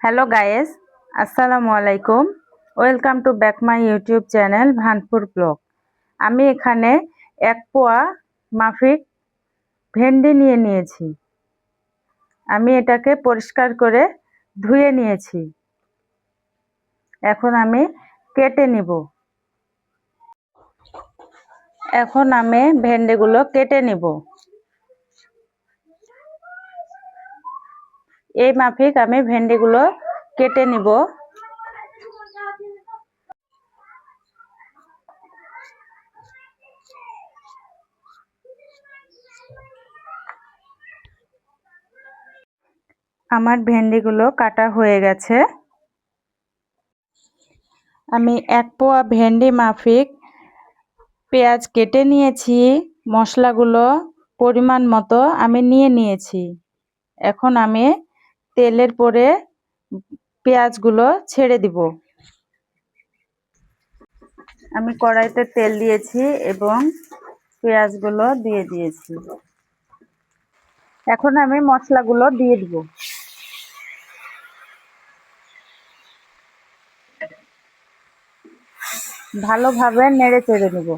Hello guys আসসালামু আলাইকুম welcome to back my YouTube channel Bhanpur vlog আমি এখানে এক পোয়া মাফিক ভেন্ডি নিয়ে নিয়েছি। আমি এটাকে পরিষ্কার করে ধুয়ে নিয়েছি। এখন আমি কেটে নিব। এখন আমি ভেন্ডিগুলো কেটে নিব। এই মাফিক আমি ভেন্ডিগুলো কেটে নিব। আমার ভেন্ডিগুলো কাটা হয়ে গেছে। আমি এক পোয়া ভেন্ডি মাফিক পেঁয়াজ কেটে নিয়েছি, মশলাগুলো পরিমাণ মতো আমি নিয়ে নিয়েছি। এখন আমি তেলের পরে পেঁয়াজগুলো ছেড়ে দিব। আমি কড়াইতে তেল দিয়েছি এবং পেঁয়াজগুলো দিয়ে দিয়েছি। এখন আমি মশলাগুলো দিয়ে দিব। ভালোভাবে নেড়ে চেড়ে নেব।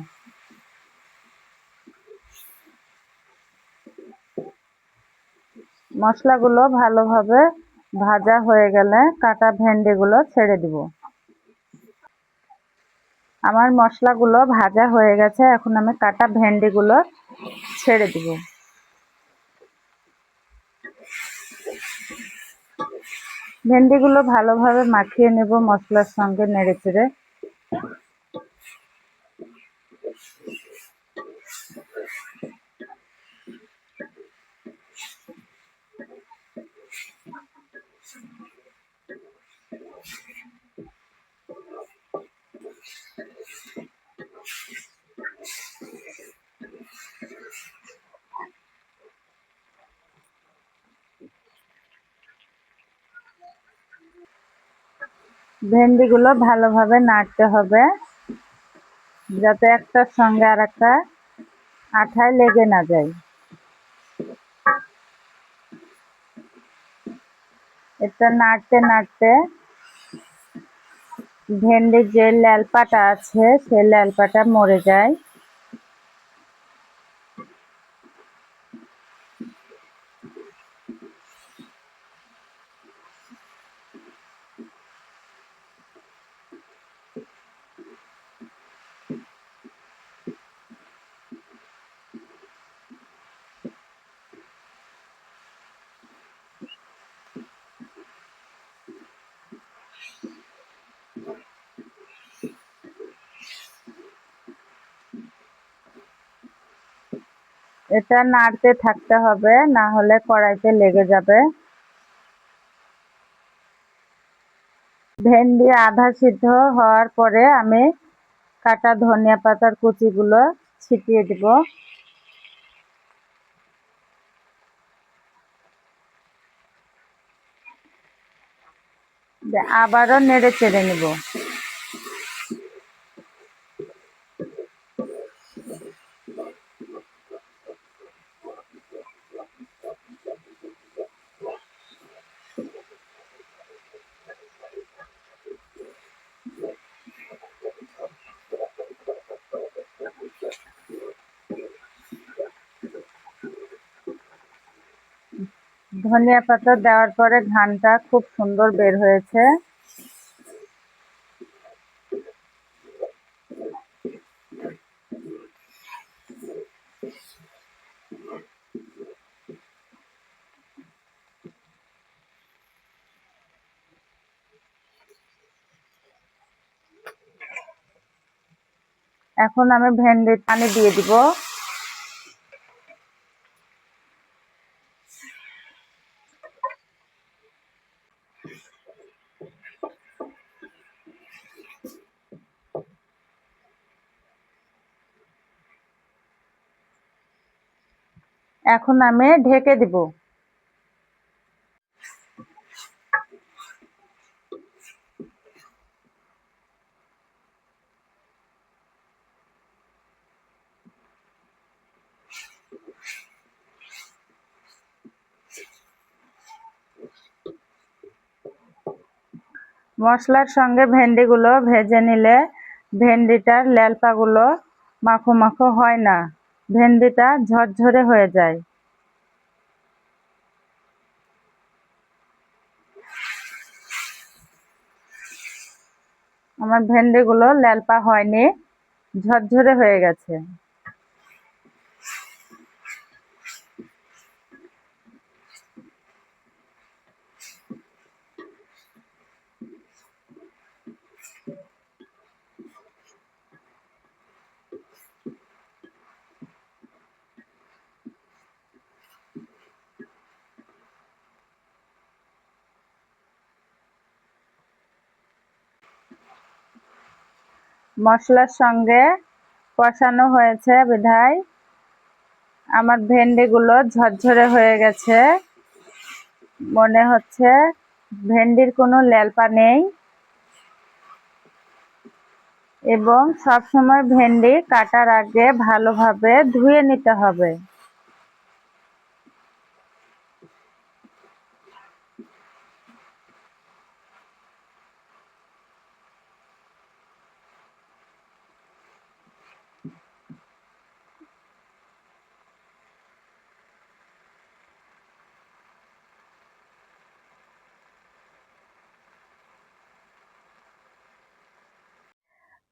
মশলাগুলো ভালোভাবে ভাজা হয়ে গেলে কাটা ভেন্ডিগুলো ছেড়ে দিব। আমার মশলাগুলো ভাজা হয়ে গেছে, এখন আমি কাটা ভেন্ডিগুলো ছেড়ে দিব। ভেন্ডিগুলো ভালোভাবে মাখিয়ে নেব মশলার সঙ্গে নেড়ে চেড়ে ভেন্ডিগুলো ভালোভাবে নাড়তে হবে, যাতে একটার সঙ্গে আর একটা আঠায় লেগে না যায়। এটা নাড়তে নাড়তে ভেন্ডির যে ল্যালপাটা আছে, সেই ল্যালপাটা মরে যায়। এটা নাড়তে থাকতে হবে, না হলে কড়াইতে লেগে যাবে। ভেন্ডি আধা সিদ্ধ হওয়ার পরে আমি কাটা ধনিয়া পাতার কুচিগুলো ছিটিয়ে দিব। আবারও নেড়ে চেড়ে নিব। ধনিয়া পাতা দেওয়ার পরে ঘানটা খুব সুন্দর বের হয়েছে। এখন আমি ভেন্ডির পানি দিয়ে দিব। এখন আমি ঢেকে দিব। মশলার সঙ্গে ভেন্ডিগুলো ভেজে নিলে ভেন্ডিটার ল্যালপাগুলো মাখো মাখো হয় না। ভেন্ডিটা ঝরঝরে হয়ে যায়। আমার ভেন্ডিগুলো ল্যালপা হয়নি ঝরঝরে হয়ে গেছে। মশলার সঙ্গে কষানো হয়েছে বিধায়। আমার ভেন্ডিগুলো ঝরঝরে হয়ে গেছে। মনে হচ্ছে ভেন্ডির কোনো ল্যালপা নেই। এবং সবসময় ভেন্ডি কাটার আগে ভালোভাবে ধুয়ে নিতে হবে।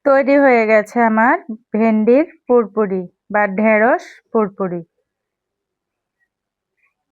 তৈরি হয়ে গেছে আমার ভেন্ডির পুরপুরি বা ঢেঁড়স পুরপুরি।